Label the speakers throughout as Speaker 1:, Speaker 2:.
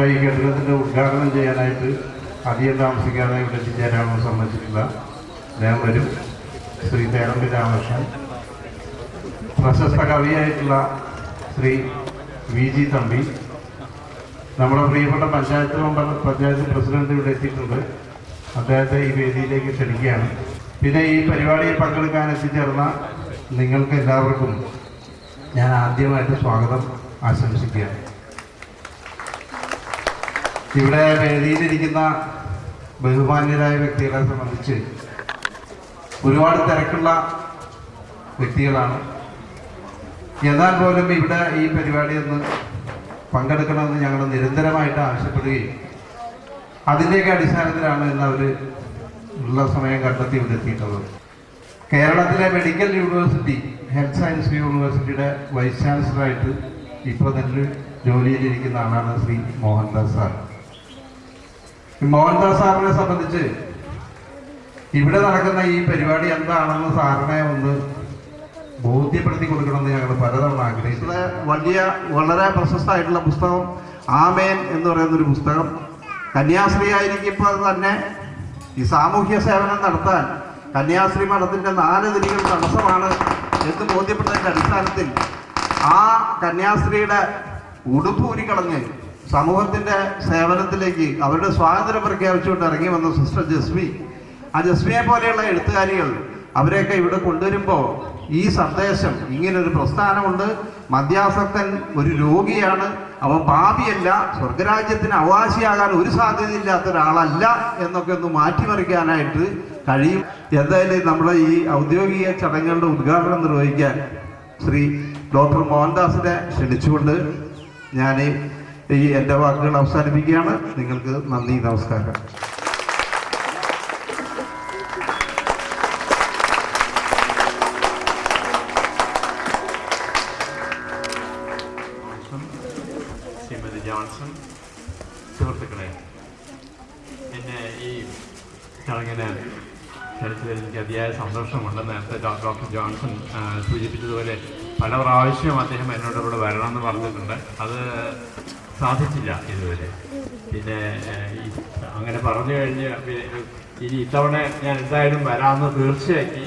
Speaker 1: നമ്മുടെ ഈ കെട്ടിടത്തിന്റെ ഉദ്ഘാടനം ചെയ്യാനായിട്ട് അധികം താമസിക്കാതെ ഇവിടെ എത്തിച്ചേരാമെന്ന് സംബന്ധിച്ചിട്ടുള്ള ഞാൻ വരും. ശ്രീ തേരമ്പി രാമകൃഷ്ണൻ. പ്രശസ്ത കവിയായിട്ടുള്ള ശ്രീ വി ജി തമ്പി. നമ്മുടെ പ്രിയപ്പെട്ട പഞ്ചായത്ത് മെമ്പർ പഞ്ചായത്ത് പ്രസിഡന്റ് ഇവിടെ എത്തിയിട്ടുണ്ട്. അദ്ദേഹത്തെ ഈ വേദിയിലേക്ക് ക്ഷണിക്കുകയാണ്. പിന്നെ ഈ പരിപാടിയിൽ പങ്കെടുക്കാൻ എത്തിച്ചേർന്ന നിങ്ങൾക്ക് എല്ലാവർക്കും ഞാൻ ആദ്യമായിട്ട് സ്വാഗതം ആശംസിക്കുകയാണ്. ഇവിടെ വേദിയിലിരിക്കുന്ന ബഹുമാന്യരായ വ്യക്തികളെ സംബന്ധിച്ച് ഒരുപാട് തിരക്കുള്ള വ്യക്തികളാണ്. എന്നാൽ പോലും ഇവിടെ ഈ പരിപാടി ഒന്ന് പങ്കെടുക്കണമെന്ന് ഞങ്ങൾ നിരന്തരമായിട്ട് ആവശ്യപ്പെടുകയും അതിന്റെയൊക്കെ അടിസ്ഥാനത്തിലാണ് ഇന്ന് അവർ ഉള്ള സമയം കണ്ടെത്തി ഇവിടെ എത്തിയിട്ടുള്ളത്. കേരളത്തിലെ മെഡിക്കൽ യൂണിവേഴ്സിറ്റി ഹെൽത്ത് സയൻസ് യൂണിവേഴ്സിറ്റിയുടെ വൈസ് ചാൻസലറായിട്ട് ഇപ്പോൾ തന്നെ ജോലിയിലിരിക്കുന്ന ആളാണ് ശ്രീ മോഹൻദാസ് സാർ. മോഹൻദാസ് സാറിനെ സംബന്ധിച്ച് ഇവിടെ നടക്കുന്ന ഈ പരിപാടി എന്താണെന്ന് സാറിനെ ഒന്ന് ബോധ്യപ്പെടുത്തി കൊടുക്കണമെന്ന് ഞങ്ങൾ പലതവണ ആഗ്രഹിച്ചത് വലിയ വളരെ പ്രശസ്തമായിട്ടുള്ള പുസ്തകം ആമേൻ എന്ന് പറയുന്ന ഒരു പുസ്തകം. കന്യാസ്ത്രീ ആയിരിക്കുമ്പോൾ തന്നെ ഈ സാമൂഹ്യ സേവനം നടത്താൻ കന്യാസ്ത്രീ മഠത്തിന്റെ നാല് നിധികൾ തടസ്സമാണ് എന്ന് ബോധ്യപ്പെട്ടതിന്റെ അടിസ്ഥാനത്തിൽ ആ കന്യാസ്ത്രീയുടെ ഉടുപ്പ് ഊരിക്കളഞ്ഞ് സമൂഹത്തിന്റെ സേവനത്തിലേക്ക് അവരുടെ സ്വാതന്ത്ര്യം പ്രഖ്യാപിച്ചുകൊണ്ട് ഇറങ്ങി വന്ന സിസ്റ്റർ ജസ്മി. ആ ജസ്മിയെ പോലെയുള്ള എഴുത്തുകാരികൾ അവരെയൊക്കെ ഇവിടെ കൊണ്ടുവരുമ്പോൾ ഈ സന്ദേശം ഇങ്ങനൊരു പ്രസ്ഥാനമുണ്ട്. മദ്യാസക്തൻ ഒരു രോഗിയാണ്. അവൻ ഭാവിയല്ല സ്വർഗരാജ്യത്തിന് അവകാശിയാകാൻ ഒരു സാധ്യതയില്ലാത്ത ഒരാളല്ല എന്നൊക്കെ ഒന്ന് മാറ്റിമറിക്കാനായിട്ട് കഴിയും. എന്തായാലും നമ്മുടെ ഈ ഔദ്യോഗിക ചടങ്ങുകളുടെ ഉദ്ഘാടനം നിർവഹിക്കാൻ ശ്രീ ഡോക്ടർ മോഹൻദാസിനെ ക്ഷണിച്ചുകൊണ്ട് ഞാൻ ഈ എന്റെ വാക്കുകൾ അവസാനിപ്പിക്കുകയാണ്. നിങ്ങൾക്ക് നന്ദി നമസ്കാരം.
Speaker 2: ശ്രീമതി ജോൺസൺ സുഹൃത്തുക്കളെ എന്നെ ഈ ചടങ്ങിന് ക്ഷണിച്ചതിൽ എനിക്ക് സന്തോഷമുണ്ട്. നേരത്തെ ഡോക്ടർ ജോൺസൺ സൂചിപ്പിച്ചതുപോലെ പല പ്രാവശ്യവും അദ്ദേഹം എന്നോട് ഇവിടെ വരണമെന്ന് പറഞ്ഞിട്ടുണ്ട്. അത് സാധിച്ചില്ല ഇതുവരെ. പിന്നെ അങ്ങനെ പറഞ്ഞു കഴിഞ്ഞ് ഇനി ഇത്തവണ ഞാൻ എന്തായാലും വരാമെന്ന് തീർച്ചയാക്കി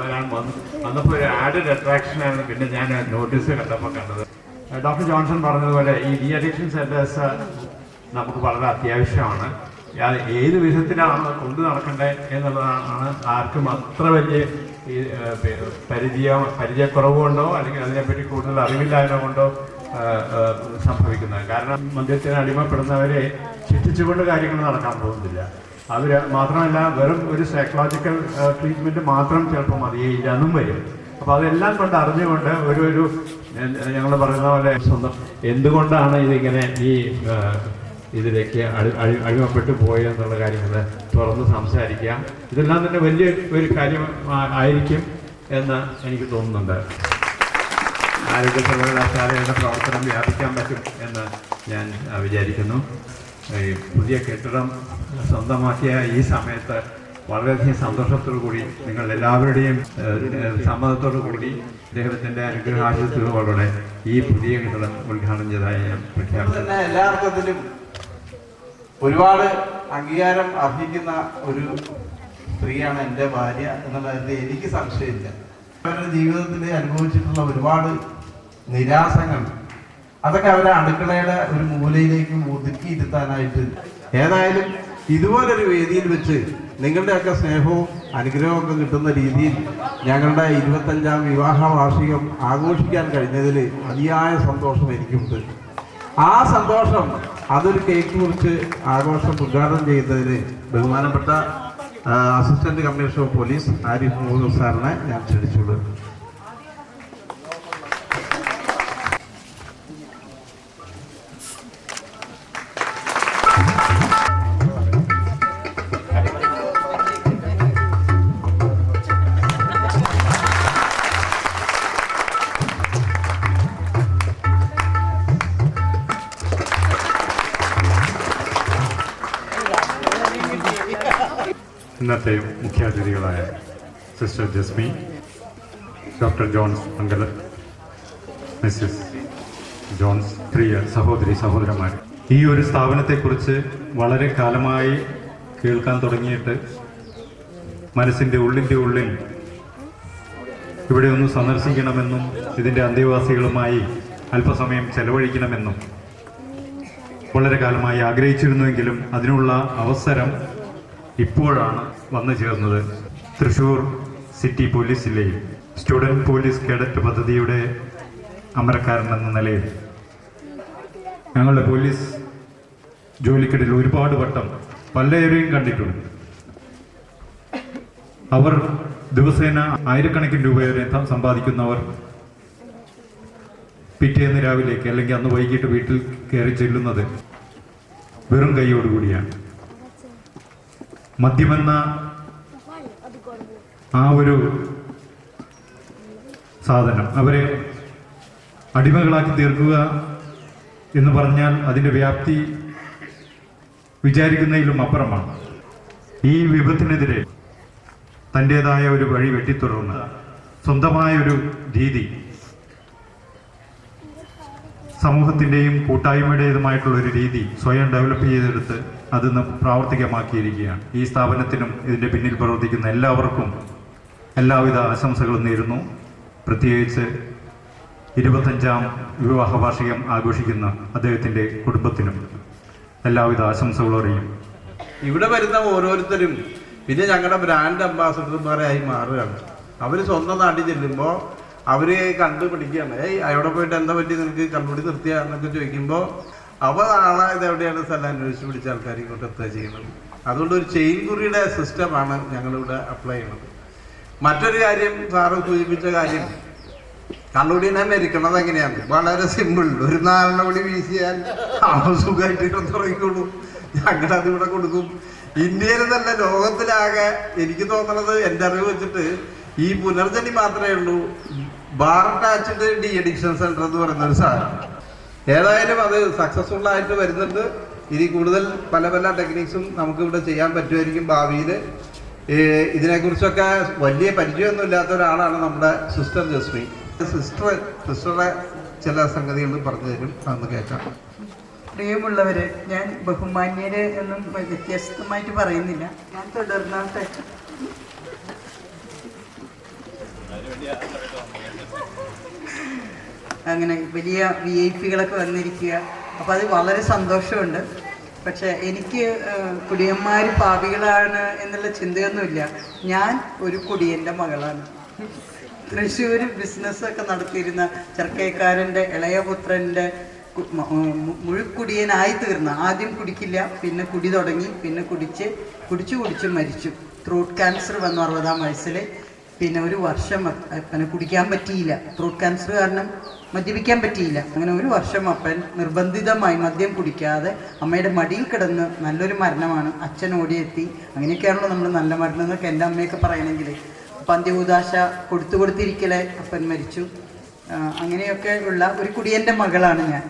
Speaker 2: വരാൻ വന്നു വന്നപ്പോൾ ഒരു ആഡഡ് ആയിരുന്നു പിന്നെ ഞാൻ നോട്ടീസ് കണ്ടപ്പോൾ കണ്ടത്. ഡോക്ടർ ജോൺസൺ പറഞ്ഞതുപോലെ ഈ ഡി അഡിക്ഷൻ സെന്റേഴ്സ് നമുക്ക് വളരെ അത്യാവശ്യമാണ്. അത് ഏത് വിധത്തിലാണ് കൊണ്ടു നടക്കേണ്ടത് എന്നുള്ളതാണ് ആർക്കും അത്ര വലിയ പരിചയം പരിചയക്കുറവ് കൊണ്ടോ അല്ലെങ്കിൽ അതിനെപ്പറ്റി കൂടുതൽ അറിവില്ലായ്മ കൊണ്ടോ സംഭവിക്കുന്നത്. കാരണം മദ്യത്തിന് അടിമപ്പെടുന്നവരെ ശിക്ഷിച്ചുകൊണ്ട് കാര്യങ്ങൾ നടക്കാൻ പോകുന്നില്ല. അവർ മാത്രമല്ല വെറും ഒരു സൈക്കോളജിക്കൽ ട്രീറ്റ്മെന്റ് മാത്രം ചിലപ്പോൾ മതിയില്ല എന്നും വരും. അപ്പോൾ അതെല്ലാം കൊണ്ട് അറിഞ്ഞുകൊണ്ട് ഒരു ഒരു ഞങ്ങൾ പറയുന്ന പോലെ സ്വന്തം എന്തുകൊണ്ടാണ് ഇതിങ്ങനെ ഈ ഇതിലേക്ക് അടി അടി അടിമപ്പെട്ടു പോയെന്നുള്ള കാര്യങ്ങൾ തുറന്ന് സംസാരിക്കാം. ഇതെല്ലാം തന്നെ വലിയ ഒരു കാര്യം ആയിരിക്കും എന്ന് എനിക്ക് തോന്നുന്നുണ്ട്. ആരോഗ്യ സർവകലാശാലയുടെ പ്രവർത്തനം വ്യാപിക്കാൻ പറ്റും എന്ന് ഞാൻ വിചാരിക്കുന്നു. ഈ പുതിയ കെട്ടിടം സ്വന്തമാക്കിയ ഈ സമയത്ത് വളരെയധികം സന്തോഷത്തോടു കൂടി നിങ്ങൾ എല്ലാവരുടെയും സമ്മതത്തോടു കൂടി ദൈവത്തിന്റെ അനുഗ്രഹാശത്തോടെ ഈ പുതിയ കെട്ടിടം ഉദ്ഘാടനം ചെയ്തതായി ഞാൻ
Speaker 1: പ്രഖ്യാപിച്ചു. എല്ലാർത്ഥത്തിലും ഒരുപാട് അംഗീകാരം അർഹിക്കുന്ന ഒരു സ്ത്രീയാണ് എന്റെ ഭാര്യ എന്നുള്ളതിൽ എനിക്ക് സംശയമില്ല. അവരുടെ ജീവിതത്തിൽ അനുഭവിച്ചിട്ടുള്ള ഒരുപാട് നിരാസങ്ങൾ അതൊക്കെ അവരെ അടുക്കളയുടെ ഒരു മൂലയിലേക്ക് ഒതുക്കിയിരുത്താനായിട്ട് ഏതായാലും ഇതുപോലൊരു വേദിയിൽ വെച്ച് നിങ്ങളുടെയൊക്കെ സ്നേഹവും അനുഗ്രഹവും ഒക്കെ കിട്ടുന്ന രീതിയിൽ ഞങ്ങളുടെ ഇരുപത്തഞ്ചാം വിവാഹ വാർഷികം ആഘോഷിക്കാൻ കഴിഞ്ഞതിൽ അതിയായ സന്തോഷം എനിക്കുണ്ട്. ആ സന്തോഷം അതൊരു കേക്ക് മുറിച്ച് ആഘോഷം ഉദ്ഘാടനം ചെയ്യുന്നതിന് ബഹുമാനപ്പെട്ട assistant commissioner of police Arif Muhammad സാറിനെ ഞാൻ ക്ഷണിച്ചുള്ളൂ.
Speaker 3: Sister Jasmi doctor Johns Mangalam Mrs Johns പ്രിയ സഹോദരി സഹോദരന്മാർ ഈ ഒരു സ്ഥാപനത്തെക്കുറിച്ച് വളരെ കാലമായി കേൾക്കാൻ തുടങ്ങിയിട്ട് മനസ്സിന്റെ ഉള്ളിന്റെ ഉള്ളിൽ ഇവിടെ ഒന്ന് സന്ദർശിക്കണമെന്നും ഇതിന്റെ അന്തേവാസികളുമായി അല്പസമയം ചെലവഴിക്കണമെന്നും വളരെ കാലമായി ആഗ്രഹിച്ചിരുന്നുവെങ്കിലും അതിനുള്ള അവസരം ഇപ്പോഴാണ് വന്നു ചേർന്നത്. തൃശൂർ സിറ്റി പോലീസിലെ സ്റ്റുഡന്റ് പോലീസ് കേഡറ്റ് പദ്ധതിയുടെ അമരക്കാരൻ എന്ന നിലയിൽ ഞങ്ങളുടെ പോലീസ് ജോലിക്കിടയിൽ ഒരുപാട് വട്ടം പലരെയും കണ്ടിട്ടുണ്ട്. അവർ ദിവസേന ആയിരക്കണക്കിന് രൂപ വരെ സമ്പാദിക്കുന്നവർ പിറ്റേന്ന് രാവിലേക്ക് അല്ലെങ്കിൽ അന്ന് വൈകിട്ട് വീട്ടിൽ കയറി ചെല്ലുന്നത് വെറും കൈയോടുകൂടിയാണ്. മദ്യമെന്ന ആ ഒരു സാധനം അവരെ അടിമകളാക്കി തീർക്കുക എന്ന് പറഞ്ഞാൽ അതിന്റെ വ്യാപ്തി വിചാരിക്കുന്നതിലും അപ്പുറമാണ്. ഈ വിഭത്തിനെതിരെ തന്റേതായ ഒരു വഴി വെട്ടിത്തുടർന്ന് സ്വന്തമായ ഒരു രീതി സമൂഹത്തിന്റെയും കൂട്ടായ്മയുടേതുമായിട്ടുള്ള ഒരു രീതി സ്വയം ഡെവലപ്പ് ചെയ്തെടുത്ത് അത് പ്രാവർത്തികമാക്കിയിരിക്കുകയാണ്. ഈ സ്ഥാപനത്തിനും ഇതിന്റെ പിന്നിൽ പ്രവർത്തിക്കുന്ന എല്ലാവർക്കും എല്ലാവിധ ആശംസകളും നേരുന്നു. പ്രത്യേകിച്ച് ഇരുപത്തഞ്ചാം വിവാഹ വാർഷികം ആഘോഷിക്കുന്ന അദ്ദേഹത്തിന്റെ കുടുംബത്തിനും എല്ലാവിധ ആശംസകളും അറിയും.
Speaker 1: ഇവിടെ വരുന്ന ഓരോരുത്തരും പിന്നെ ഞങ്ങളുടെ ബ്രാൻഡ് അംബാസഡർമാരായി മാറുകയാണ്. അവർ സ്വന്തം നാട്ടിൽ ചെല്ലുമ്പോൾ അവർ കണ്ടുപിടിക്കുകയാണ്. ഏയ് അവിടെ പോയിട്ട് എന്താ പറ്റി നിനക്ക്? കണ്ടുപിടി നിർത്തിയ എന്നൊക്കെ ചോദിക്കുമ്പോൾ അവ നാളെ ഇത് എവിടെയാണ് സ്ഥലം അന്വേഷിച്ച് പിടിച്ച ആൾക്കാർ ഇങ്ങോട്ട് എത്തുക ചെയ്യുന്നത്. അതുകൊണ്ട് ഒരു ചെയിൻ കുറിയുടെ സിസ്റ്റമാണ് ഞങ്ങളിവിടെ അപ്ലൈ ചെയ്യുന്നത്. മറ്റൊരു കാര്യം സാറ് സൂചിപ്പിച്ച കാര്യം. കണ്ണുടീനെ മരിക്കണത് എങ്ങനെയാണ്? വളരെ സിമ്പിൾ ഒരു നാലെണ്ണ കൂടി വീശിയാൽ അവൻ സുഖമായിട്ട് തുടങ്ങിക്കോളൂ ഞങ്ങളത് ഇവിടെ കൊടുക്കും. ഇന്ത്യയിൽ തന്നെ ലോകത്തിലാകെ എനിക്ക് തോന്നണത് എന്റെ അറിവ് വെച്ചിട്ട് ഈ പുനർജനി മാത്രമേ ഉള്ളൂ. Bar attached de addiction centre എന്ന് പറയുന്ന ഒരു സാധനം. ഏതായാലും അത് സക്സസ്ഫുൾ ആയിട്ട് വരുന്നുണ്ട്. ഇനി കൂടുതൽ പല പല ടെക്നിക്സും നമുക്ക് ഇവിടെ ചെയ്യാൻ പറ്റുമായിരിക്കും ഭാവിയിൽ ഇതിനെക്കുറിച്ചൊക്കെ വലിയ പരിചയമൊന്നും ഇല്ലാത്ത ഒരാളാണ് നമ്മുടെ സിസ്റ്റർ ജസ്മി. സിസ്റ്റർ സിസ്റ്ററുടെ ചില സംഗതികൾ പറഞ്ഞു തരും. അന്ന് കേൾക്കാം.
Speaker 4: പ്രിയമുള്ളവര് ഞാൻ ബഹുമാന്യര് എന്നും വ്യത്യസ്തമായിട്ട് പറയുന്നില്ല. ഞാൻ തുടർന്നാട്ടെ. അങ്ങനെ വലിയ വി ഐ പികളൊക്കെ വന്നിരിക്കുക. അപ്പോൾ അത് വളരെ സന്തോഷമുണ്ട്. പക്ഷെ എനിക്ക് കുടിയന്മാർ പാപികളാണ് എന്നുള്ള ചിന്തയൊന്നുമില്ല. ഞാൻ ഒരു കുടിയന്റെ മകളാണ്. തൃശ്ശൂർ ബിസിനസ്സൊക്കെ നടത്തിയിരുന്ന ചെറുക്കേക്കാരന്റെ ഇളയപുത്രന്റെ മുഴുക്കുടിയനായി തീർന്ന. ആദ്യം കുടിക്കില്ല പിന്നെ കുടി തുടങ്ങി പിന്നെ കുടിച്ച് കുടിച്ച് കുടിച്ച് മരിച്ചു. ത്രോട്ട് ക്യാൻസർ വന്നു അറുപതാം വയസ്സിൽ പിന്നെ ഒരു വർഷം അപ്പ- അപ്പനെ കുടിക്കാൻ പറ്റിയില്ല. ത്രോട്ട് ക്യാൻസർ കാരണം മദ്യപിക്കാൻ പറ്റിയില്ല. അങ്ങനെ ഒരു വർഷം അപ്പൻ നിർബന്ധിതമായി മദ്യം കുടിക്കാതെ അമ്മയുടെ മടിയിൽ കിടന്ന് നല്ലൊരു മരണമാണ്. അച്ഛൻ ഓടിയെത്തി. അങ്ങനെയൊക്കെയാണല്ലോ നമ്മൾ നല്ല മരണം എന്നൊക്കെ എന്റെ അമ്മയൊക്കെ പറയണമെങ്കിൽ അപ്പം പന്ത്യകൂതാശ കൊടുത്തു കൊടുത്തിരിക്കലെ അപ്പൻ മരിച്ചു. അങ്ങനെയൊക്കെ ഉള്ള ഒരു കുടിയന്റെ മകളാണ് ഞാൻ.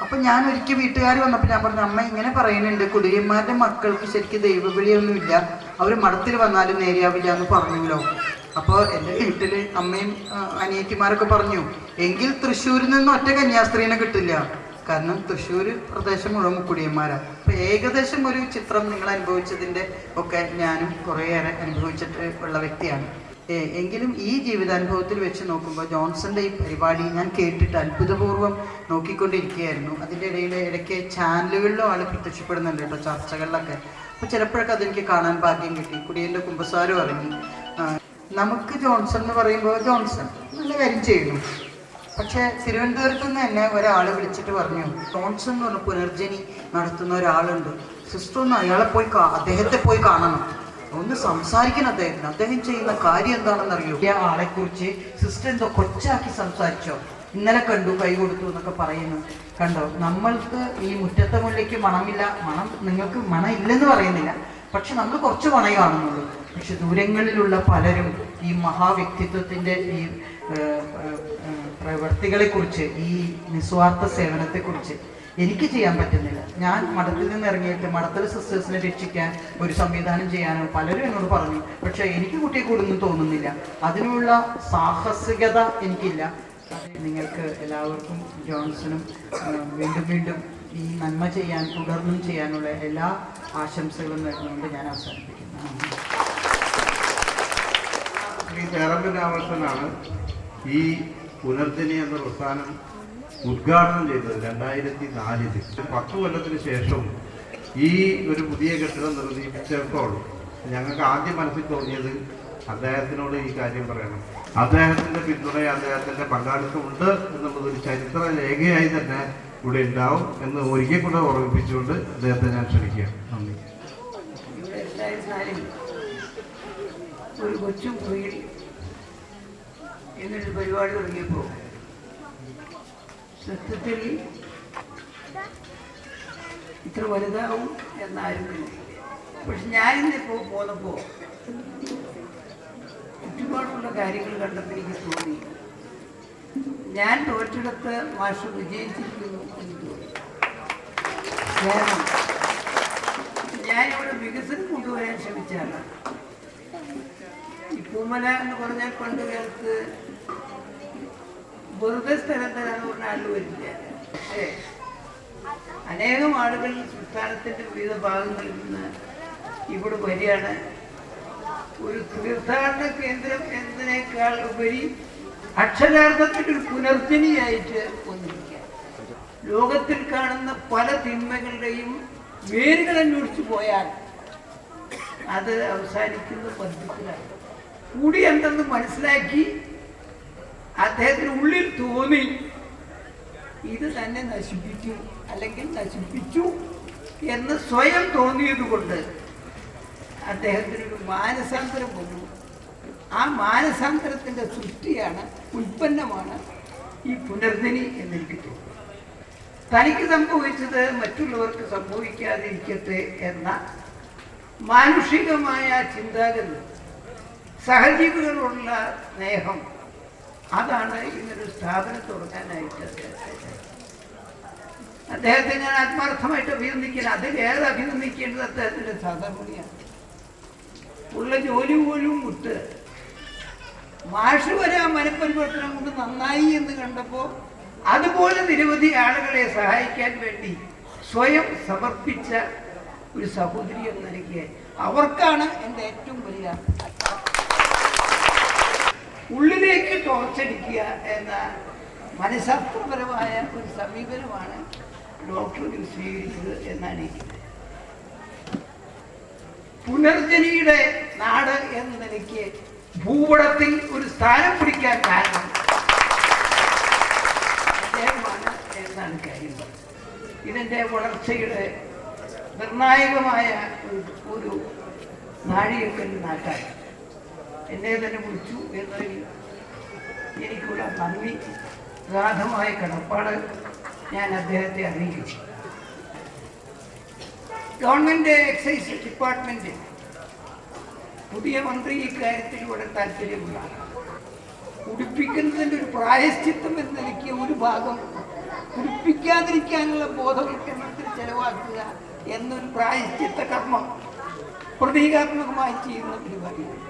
Speaker 4: അപ്പം ഞാൻ ഒരിക്കൽ വീട്ടുകാർ വന്നപ്പോൾ ഞാൻ പറഞ്ഞു അമ്മ ഇങ്ങനെ പറയുന്നുണ്ട്. കുടിയന്മാരുടെ മക്കൾക്ക് ശരിക്കും ദൈവവിളിയൊന്നുമില്ല. അവർ മഠത്തിൽ വന്നാലും നേരെയാവില്ല എന്ന് പറഞ്ഞല്ലോ. അപ്പോൾ എന്റെ വീട്ടിൽ അമ്മയും അനിയത്തിമാരൊക്കെ പറഞ്ഞു എങ്കിൽ തൃശ്ശൂരിൽ നിന്ന് ഒറ്റ കന്യാസ്ത്രീനെ കിട്ടില്ല. കാരണം തൃശ്ശൂർ പ്രദേശം മുഴുവൻ മുക്കുടിയന്മാരാണ് അപ്പോൾ ഏകദേശം ഒരു ചിത്രം നിങ്ങൾ അനുഭവിച്ചതിന്റെ ഒക്കെ ഞാനും കുറേയേറെ അനുഭവിച്ചിട്ട് ഉള്ള വ്യക്തിയാണ്. എങ്കിലും ഈ ജീവിതാനുഭവത്തിൽ വെച്ച് നോക്കുമ്പോൾ ജോൺസന്റെ ഈ പരിപാടി ഞാൻ കേട്ടിട്ട് അത്ഭുതപൂർവം നോക്കിക്കൊണ്ടിരിക്കുകയായിരുന്നു. അതിന്റെ ഇടയിൽ ഇടയ്ക്ക് ചാനലുകളിലും ആൾ പ്രത്യക്ഷപ്പെടുന്നുണ്ട് കേട്ടോ ചർച്ചകളിലൊക്കെ. അപ്പോൾ ചിലപ്പോഴൊക്കെ അതെനിക്ക് കാണാൻ ഭാഗ്യം കിട്ടി. കുടിയന്റെ കുമ്പസാരം ഇറങ്ങി നമുക്ക് ജോൺസൺ എന്ന് പറയുമ്പോൾ ജോൺസൺ നല്ല കാര്യം ചെയ്യുന്നു. പക്ഷേ തിരുവനന്തപുരത്ത് നിന്ന് തന്നെ ഒരാൾ വിളിച്ചിട്ട് പറഞ്ഞു ജോൺസൺ എന്ന് പറഞ്ഞ പുനർജനി നടത്തുന്ന ഒരാളുണ്ട്. സിസ്റ്റർ ഒന്ന് അയാളെ പോയി അദ്ദേഹത്തെ പോയി കാണണം. ഒന്ന് സംസാരിക്കണം അദ്ദേഹത്തിന്. അദ്ദേഹം ചെയ്യുന്ന കാര്യം എന്താണെന്ന് അറിയൂ ആളെ കുറിച്ച് സിസ്റ്റർ എന്തോ കൊച്ചാക്കി സംസാരിച്ചോ. ഇന്നലെ കണ്ടു കൈ കൊടുത്തു എന്നൊക്കെ പറയുന്നു. കണ്ടോ? നമ്മൾക്ക് ഈ മുറ്റത്തെ മുല്ലയ്ക്ക് മണമില്ല. മണം നിങ്ങൾക്ക് മണം ഇല്ലെന്ന് പറയുന്നില്ല. പക്ഷെ നമ്മൾ കുറച്ച് മണേ കാണുന്നുള്ളൂ. പക്ഷെ ദൂരങ്ങളിലുള്ള പലരും ഈ മഹാവ്യക്തിത്വത്തിന്റെ ഈ പ്രവൃത്തികളെക്കുറിച്ച് ഈ നിസ്വാർത്ഥ സേവനത്തെക്കുറിച്ച് എനിക്ക് ചെയ്യാൻ പറ്റുന്നില്ല. ഞാൻ മഠത്തിൽ നിന്ന് ഇറങ്ങിയിട്ട് മഠത്തിലെ സിസ്റ്റേഴ്സിനെ രക്ഷിക്കാൻ ഒരു സംവിധാനം ചെയ്യാനോ പലരും എന്നോട് പറഞ്ഞു. പക്ഷെ എനിക്ക് കുട്ടിയെ കൂടുന്നു തോന്നുന്നില്ല. അതിനുള്ള സാഹസികത എനിക്കില്ല. നിങ്ങൾക്ക് എല്ലാവർക്കും ജോൺസണും വീണ്ടും വീണ്ടും ഈ നന്മ ചെയ്യാൻ തുടർന്നും ചെയ്യാനുള്ള എല്ലാ ആശംസകളും നേർന്നുകൊണ്ട് ഞാൻ അവസാനിപ്പിക്കുന്നു. നന്ദി.
Speaker 1: ശ്രീ തേറമ്പൻ രാമകൃഷ്ണനാണ് ഈ പുനർജനി എന്ന പ്രസ്ഥാനം ഉദ്ഘാടനം ചെയ്തത് രണ്ടായിരത്തി നാലിൽ. പത്ത് കൊല്ലത്തിന് ശേഷം ഈ ഒരു പുതിയ കെട്ടിടം നിർമ്മിച്ചപ്പോൾ ഞങ്ങൾക്ക് ആദ്യം മനസ്സിൽ തോന്നിയത് അദ്ദേഹത്തിനോട് ഈ കാര്യം പറയണം. അദ്ദേഹത്തിന്റെ പിന്തുണ അദ്ദേഹത്തിന്റെ പങ്കാളിത്തം ഉണ്ട് എന്നുള്ളത് ഒരു ചരിത്ര രേഖയായി തന്നെ ഇവിടെ ഉണ്ടാവും എന്ന് ഒരിക്കൽ കൂടെ ഓർമ്മിപ്പിച്ചുകൊണ്ട് അദ്ദേഹത്തെ ഞാൻ ക്ഷണിക്കുകയാണ് നന്ദി
Speaker 5: ഇവിടെ ഉണ്ടായിരുന്നാലും ഒരു കൊച്ചു പേടി എന്നൊരു പരിപാടി തുടങ്ങിയപ്പോൾ സത്യത്തിൽ ഇത്ര വലുതാവും കരുതിയില്ല. പക്ഷെ ഞാനിന്നിപ്പോൾ പോന്നപ്പോൾ ചുറ്റുപാടുള്ള കാര്യങ്ങൾ കണ്ടപ്പോൾ എനിക്ക് തോന്നി. ഞാൻ തോറ്റെടുത്ത് മാഷ് വിജയിച്ചിരിക്കുന്നു എന്ന് തോന്നി. ഞാനിവിടെ വികസനം കൊണ്ടുവരാൻ ശ്രമിച്ചാണ്. പൂമല എന്ന് പറഞ്ഞാൽ പണ്ട് കാലത്ത് വെറുതെ സ്ഥലം തരാന്ന് പറഞ്ഞ ആൾ വരില്ല അനേകം ആളുകൾ സംസ്ഥാനത്തിന്റെ വിവിധ ഭാഗങ്ങളിൽ നിന്ന് ഇവിടെ വരികയാണ്. ഒരു തീർത്ഥാടന കേന്ദ്രം എന്നതിനേക്കാൾ ഉപരി അക്ഷരാർത്ഥത്തിൽ ഒരു പുനർജനിയായിട്ട് വന്നിരിക്കുക. ലോകത്തിൽ കാണുന്ന പല തിന്മകളുടെയും വേരുകൾ അന്വേഷിച്ചു പോയാൽ അത് അവസാനിക്കുന്ന ബന്ധത്തിലാണ് കൂടി എന്തെന്ന് മനസ്സിലാക്കി അദ്ദേഹത്തിന് ഉള്ളിൽ തോന്നി. ഇത് തന്നെ നശിപ്പിച്ചു അല്ലെങ്കിൽ നശിപ്പിച്ചു എന്ന് സ്വയം തോന്നിയതുകൊണ്ട് അദ്ദേഹത്തിന് ഒരു മാനസാന്തരം വന്നു. ആ മാനസാന്തരത്തിന്റെ സൃഷ്ടിയാണ് ഉൽപ്പന്നമാണ് ഈ പുനർധനി എന്നെനിക്ക് തോന്നുന്നു. തനിക്ക് സംഭവിച്ചത് മറ്റുള്ളവർക്ക് സംഭവിക്കാതിരിക്കട്ടെ എന്ന മാനുഷികമായ ചിന്താഗതി സഹജീവികളോടുള്ള സ്നേഹം. അതാണ് ഇങ്ങനൊരു സ്ഥാപനം തുടങ്ങാനായിട്ട് അദ്ദേഹത്തെ ഞാൻ ആത്മാർത്ഥമായിട്ട് അഭിനന്ദിക്കണം അതിലേറെ അഭിനന്ദിക്കേണ്ടത് അദ്ദേഹത്തിന്റെ സാധാരണയാണ് ഉള്ള ജോലി പോലും വിട്ട് മാഷ് വരെ ആ മനപരിവർത്തനം കൊണ്ട് നന്നായി എന്ന് കണ്ടപ്പോൾ അതുപോലെ നിരവധി ആളുകളെ സഹായിക്കാൻ വേണ്ടി സ്വയം സമർപ്പിച്ച ഒരു സഹോദരി എന്ന അവർക്കാണ് എന്റെ ഏറ്റവും വലിയ ഉള്ളിലേക്ക് ടോർച്ചടിക്കുക എന്ന മനഃശാസ്ത്രപരമായ ഒരു സമീപനമാണ് ഡോക്ടർ സ്വീകരിച്ചത് എന്നാണ് എനിക്ക് പുനർജനിയുടെ നാട് എന്ന നിലയ്ക്ക് ഭൂപടത്തിൽ ഒരു സ്ഥാനം പിടിക്കാൻ കാരണം അദ്ദേഹമാണ് എന്നാണ് കാര്യം ഇതിന്റെ വളർച്ചയുടെ നിർണായകമായ ഒരു- നാഴികക്കൽ നാട്ടാണ് എന്നെ തന്നെ വിളിച്ചു എന്നതിൽ എനിക്കുള്ള നന്ദി ഗാഠമായ കടപ്പാട് ഞാൻ അദ്ദേഹത്തെ അറിയിക്കും ഗവൺമെന്റ് എക്സൈസ് ഡിപ്പാർട്ട്മെന്റ് പുതിയ മന്ത്രി ഇക്കാര്യത്തിലൂടെ താല്പര്യമുള്ള കുടിപ്പിക്കുന്നതിന്റെ ഒരു പ്രായശ്ചിത്തം എന്ന നിലയ്ക്ക് ഒരു ഭാഗം കുടിപ്പിക്കാതിരിക്കാനുള്ള ബോധവൽക്കരണത്തിൽ ചെലവാക്കുക എന്നൊരു പ്രായശ്ചിത്ത കർമ്മം പ്രതീകാത്മകമായി ചെയ്യുന്ന പരിപാടിയാണ്.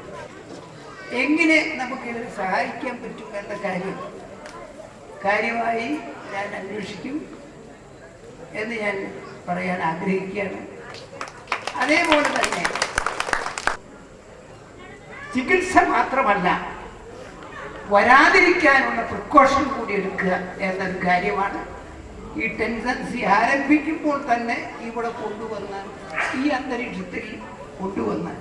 Speaker 5: എങ്ങനെ നമുക്ക് ഇതിന് സഹായിക്കാൻ പറ്റും എന്ന കാര്യം. കാര്യമായി ഞാൻ അന്വേഷിക്കും എന്ന് ഞാൻ പറയാൻ ആഗ്രഹിക്കുകയാണ്. അതേപോലെ തന്നെ ചികിത്സ മാത്രമല്ല വരാതിരിക്കാനുള്ള പ്രിക്കോഷൻ കൂടി എടുക്കുക എന്നൊരു കാര്യമാണ്. ഈ ടെൻസൻസി ആരംഭിക്കുമ്പോൾ തന്നെ ഇവിടെ കൊണ്ടുവന്ന് ഈ അന്തരീക്ഷത്തിൽ കൊണ്ടുവന്ന്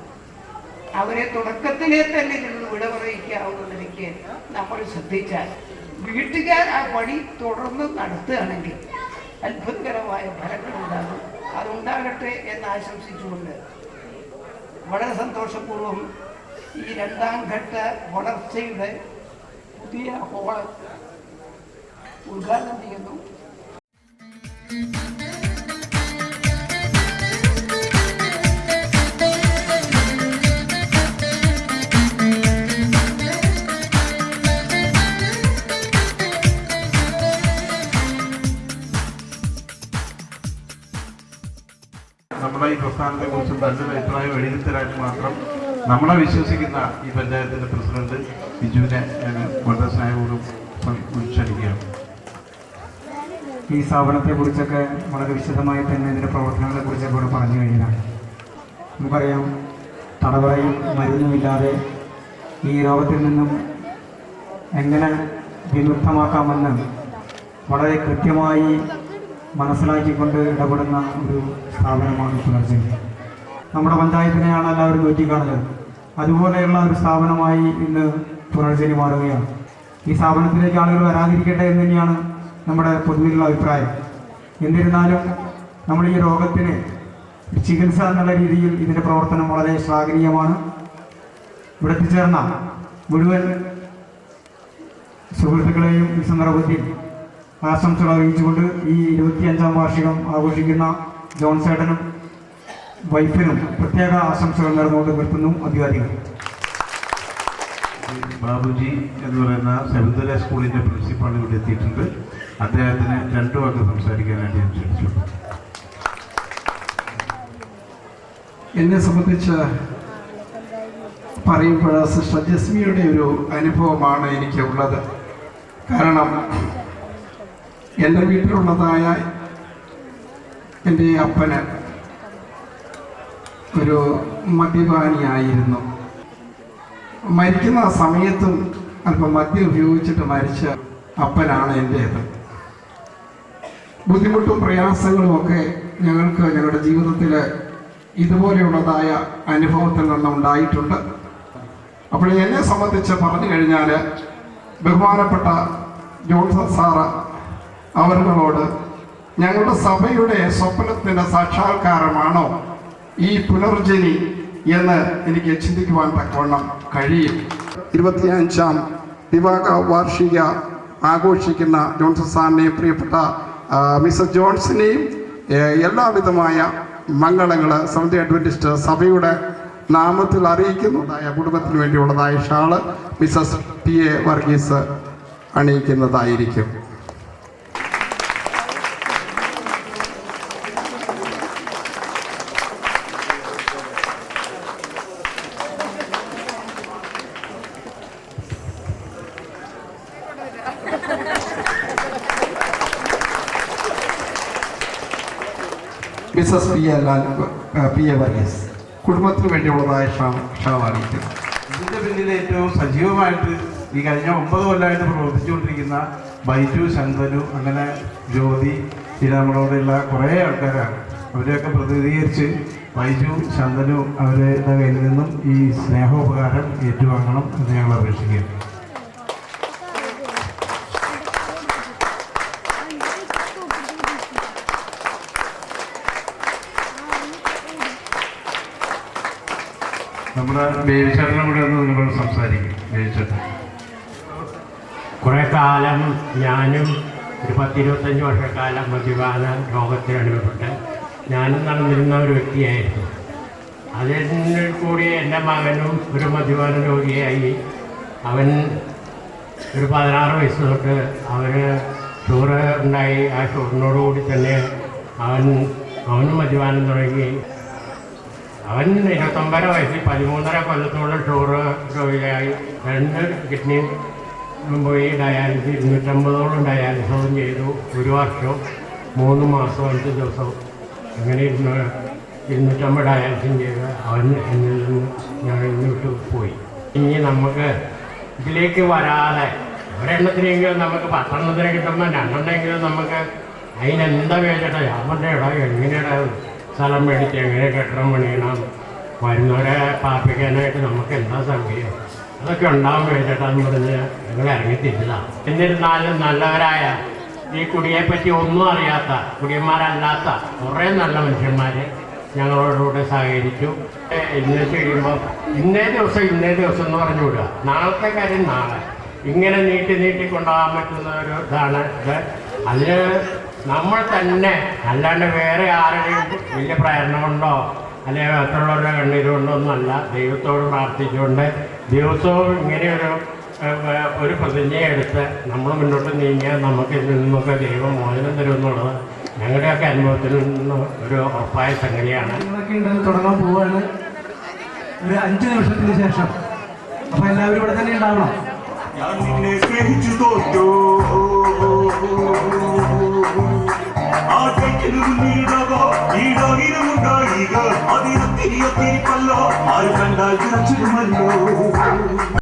Speaker 5: അവരെ തുടക്കത്തിലെ തന്നെ നിന്ന് വിട പറയിക്കാവുന്ന നിലയ്ക്ക് നമ്മൾ ശ്രദ്ധിച്ചാൽ വീട്ടുകാർ ആ പണി തുടർന്ന് നടത്തുകയാണെങ്കിൽ അത്ഭുതകരമായ ഫലങ്ങൾ ഉണ്ടാകും. അതുണ്ടാകട്ടെ എന്ന് ആശംസിച്ചുകൊണ്ട് വളരെ സന്തോഷപൂർവം ഈ രണ്ടാം ഘട്ട വളർച്ചയുടെ പുതിയ ഹോൾ ഉദ്ഘാടനം ചെയ്യുന്നു.
Speaker 1: നമ്മുടെ ഈ പ്രസ്ഥാനത്തെ കുറിച്ച് നല്ലൊരു അഭിപ്രായം എഴുതി തരാൻ മാത്രം നമ്മളെ വിശ്വസിക്കുന്ന ഈ പഞ്ചായത്തിന്റെ പ്രസിഡന്റ് ബിജുവിനെ ഞാൻ വളരെ സ്നേഹപൂർവം
Speaker 3: ക്ഷണിക്കുകയാണ്
Speaker 6: ഈ സ്ഥാപനത്തെക്കുറിച്ചൊക്കെ വളരെ വിശദമായി തന്നെ ഇതിന്റെ പ്രവർത്തനങ്ങളെക്കുറിച്ചൊക്കെ ഇവിടെ പറഞ്ഞു കഴിഞ്ഞതാണ് നമുക്കറിയാം തടവറയും മരുന്നുമില്ലാതെ ഈ രോഗത്തിൽ നിന്നും എങ്ങനെ വിമുക്തമാക്കാമെന്ന് വളരെ കൃത്യമായി മനസ്സിലാക്കിക്കൊണ്ട് ഇടപെടുന്ന ഒരു സ്ഥാപനമാണ് പുനർജനി നമ്മുടെ പഞ്ചായത്തിനെയാണ് എല്ലാവരും നോക്കിക്കാണുന്നത് അതുപോലെയുള്ള ഒരു സ്ഥാപനമായി ഇന്ന് പുനർജനി മാറുകയാണ്. ഈ സ്ഥാപനത്തിലേക്ക് ആളുകൾ വരാതിരിക്കട്ടെ എന്ന് തന്നെയാണ് നമ്മുടെ പൊതുവിലുള്ള അഭിപ്രായം. എന്നിരുന്നാലും നമ്മൾ ഈ രോഗത്തിന് ചികിത്സ എന്നുള്ള രീതിയിൽ ഇതിന്റെ പ്രവർത്തനം വളരെ ശ്ലാഘനീയമാണ്. ഇവിടെ എത്തിച്ചേർന്ന മുഴുവൻ സുഹൃത്തുക്കളെയും ഈ സന്ദർഭത്തിൽ ആശംസകൾ അറിയിച്ചുകൊണ്ട് ഈ ഇരുപത്തിയഞ്ചാം വാർഷികം ആഘോഷിക്കുന്ന ജോൺസേട്ടനും വൈഫിനും പ്രത്യേക ആശംസകൾ നേർന്നുകൊണ്ട് നിർത്തുന്നു അധികാരികൾ
Speaker 1: ബാബുജി എന്ന് പറയുന്ന സെവന്തല സ്കൂളിന്റെ പ്രിൻസിപ്പാൾ ഇവിടെ എത്തിയിട്ടുണ്ട്. അദ്ദേഹത്തിന് രണ്ടു വാക്ക് സംസാരിക്കാനായിട്ട് ഞാൻ ക്ഷണിച്ചു
Speaker 7: എന്നെ സംബന്ധിച്ച് പറയുമ്പോൾ സിസ്റ്റർ ജസ്മിയുടെ ഒരു അനുഭവമാണ് എനിക്ക് ഉള്ളത് കാരണം എന്റെ വീട്ടിലുള്ളതായ എന്റെ അപ്പന് ഒരു മദ്യപാനിയായിരുന്നു. മരിക്കുന്ന സമയത്തും അല്പം മദ്യം ഉപയോഗിച്ചിട്ട് മരിച്ച അപ്പനാണ് എന്റേത്. ബുദ്ധിമുട്ടും പ്രയാസങ്ങളും ഒക്കെ ഞങ്ങൾക്ക് ഞങ്ങളുടെ ജീവിതത്തിൽ ഇതുപോലെയുള്ളതായ അനുഭവത്തിൽ നിന്ന് ഉണ്ടായിട്ടുണ്ട്. അപ്പോൾ എന്നെ സംബന്ധിച്ച് പറഞ്ഞു കഴിഞ്ഞാൽ ബഹുമാനപ്പെട്ട ജോൺസൺ സാറ് അവരുകളോട് ഞങ്ങളുടെ സഭയുടെ സ്വപ്നത്തിന്റെ സാക്ഷാത്കാരമാണോ ഈ പുനർജനി എന്ന് എനിക്ക് ചിന്തിക്കുവാൻ തക്കവണ്ണം കഴിയും. ഇരുപത്തിയഞ്ചാം വിവാഹ വാർഷിക ആഘോഷിക്കുന്ന ജോൺസൺ സാറിനെയും പ്രിയപ്പെട്ട മിസ്റ്റർ ജോൺസിനെയും എല്ലാവിധമായ മംഗളങ്ങൾ സൗന്ദ അഡ്വന്റിസ്റ്റ് സഭയുടെ നാമത്തിൽ അറിയിക്കുന്നതായ കുടുംബത്തിന് വേണ്ടിയുള്ളതായ shawl Mrs P A Varghese അണിയിക്കുന്നതായിരിക്കും. Mrs P A Lal P A Varghese കുടുംബത്തിന് വേണ്ടിയുള്ളതായ ഷാ ഷാൾ അറിയിക്കുന്നു
Speaker 1: ഇതിന്റെ പിന്നിൽ ഏറ്റവും സജീവമായിട്ട് ഈ കഴിഞ്ഞ ഒമ്പത് കൊല്ലമായിട്ട് പ്രവർത്തിച്ചുകൊണ്ടിരിക്കുന്ന ബൈജു ശന്തനു അങ്ങനെ ജ്യോതി നമ്മളോടുള്ള കുറേ ആൾക്കാരാണ്. അവരെയൊക്കെ പ്രതിനിധീകരിച്ച് ബൈജു ശന്തനു അവരുടെ കയ്യിൽ നിന്നും ഈ സ്നേഹോപകാരം ഏറ്റുവാങ്ങണം എന്ന് ഞങ്ങൾ അപേക്ഷിക്കുകയാണ്. നമ്മുടെ ബേബിച്ചേട്ടനും കൂടെ ഒന്ന് നിങ്ങളോട് സംസാരിക്കും. ബേബിച്ചേട്ടൻ
Speaker 8: കുറേ കാലം ഞാനും ഒരു പത്തിരുപത്തഞ്ച് വർഷക്കാലം മദ്യപാന രോഗത്തിൽ അനുഭവപ്പെട്ട് ഞാനും നടന്നിരുന്ന ഒരു വ്യക്തിയായിരുന്നു. അതിൽ കൂടി എന്റെ മകനും ഒരു മദ്യപാന രോഗിയായി. അവൻ ഒരു പതിനാറ് വയസ്സ് തൊട്ട് അവന് ഷുഗർ ഉണ്ടായി. ആ ഷുഗറിനോടുകൂടി തന്നെ അവൻ അവനും മദ്യപാനം തുടങ്ങി. അവൻ ഇരുപത്തൊമ്പത് വയസ്സിൽ പതിമൂന്നര കൊല്ലത്തോളം ഷുഗർ രോഗിയായി രണ്ട് കിഡ്നി പോയി ഡയാലിസിസ് ഇരുന്നൂറ്റമ്പതോളം ഡയാലിസിസും ചെയ്തു. ഒരു വർഷം മൂന്ന് മാസം അഞ്ച് ദിവസം അങ്ങനെ ഇരുന്ന് ഇരുന്നൂറ്റമ്പത് ഡയാലിസും ചെയ്ത് അവൻ എന്നിൽ നിന്ന് ഞാൻ ഇങ്ങോട്ട് പോയി. ഇനി നമുക്ക് ഇതിലേക്ക് വരാതെ ഒരെണ്ണത്തിനെങ്കിലും നമുക്ക് പത്തെണ്ണത്തിന് കിട്ടുമ്പോൾ രണ്ടെണ്ണമെങ്കിലും നമുക്ക് അതിനെന്താ വേണ്ടിട്ടാ ഞാൻ പറഞ്ഞ ഇടാ എങ്ങനെയാടാ സ്ഥലം മേടിച്ച് എങ്ങനെ കെട്ടിടം പണിയണം? വരുന്നവരെ പാർപ്പിക്കാനായിട്ട് നമുക്ക് എന്താ സൗകര്യം അതൊക്കെ ഉണ്ടാവാൻ വേണ്ടിയിട്ടാന്ന് പറഞ്ഞ് ഞങ്ങൾ ഇറങ്ങിത്തിരില്ല എന്നിരുന്നാലും നല്ലവരായ ഈ കുടിയെപ്പറ്റി ഒന്നും അറിയാത്ത കുടിയന്മാരല്ലാത്ത കുറേ നല്ല മനുഷ്യന്മാർ ഞങ്ങളോടുകൂടെ സഹകരിച്ചു. ഇന്ന് കഴിയുമ്പോൾ ഇന്നേ ദിവസം ഇന്നേ ദിവസം എന്ന് പറഞ്ഞു വിടുക. നാളത്തെ കാര്യം നാളെ. ഇങ്ങനെ നീട്ടി നീട്ടി കൊണ്ടുപോകാൻ പറ്റുന്ന ഒരു ഇതാണ് ഇത്. അതിന് നമ്മൾ തന്നെ അല്ലാണ്ട് വേറെ ആരുടെയും വലിയ പ്രേരണ കൊണ്ടോ അല്ലെങ്കിൽ മറ്റുള്ളവരുടെ കണ്ണീര് കൊണ്ടോ ഒന്നുമല്ല ദൈവത്തോട് പ്രാർത്ഥിച്ചുകൊണ്ട് ദിവസവും ഇങ്ങനെയൊരു ഒരു പ്രതിജ്ഞ എടുത്ത് നമ്മൾ മുന്നോട്ട് നീങ്ങിയാൽ നമുക്ക് ഇതിൽ നിന്നൊക്കെ ദൈവം മോചനം തരുമെന്നുള്ളത് ഞങ്ങളുടെയൊക്കെ അനുഭവത്തിൽ നിന്ന് ഒരു ഉറപ്പായ സംഗതിയാണ്.
Speaker 6: തുടങ്ങാൻ പോവാണ് ഒരു അഞ്ച് നിമിഷത്തിന് ശേഷം. അപ്പോൾ എല്ലാവരും ഇവിടെ തന്നെ ഉണ്ടാവണം.
Speaker 9: ഞാൻ നിന്നെ സ്നേഹിച്ചു തോറ്റോ. అది తిరిగి తిరిగి పల్లో ఆరు కండాలు చిరుమల్లో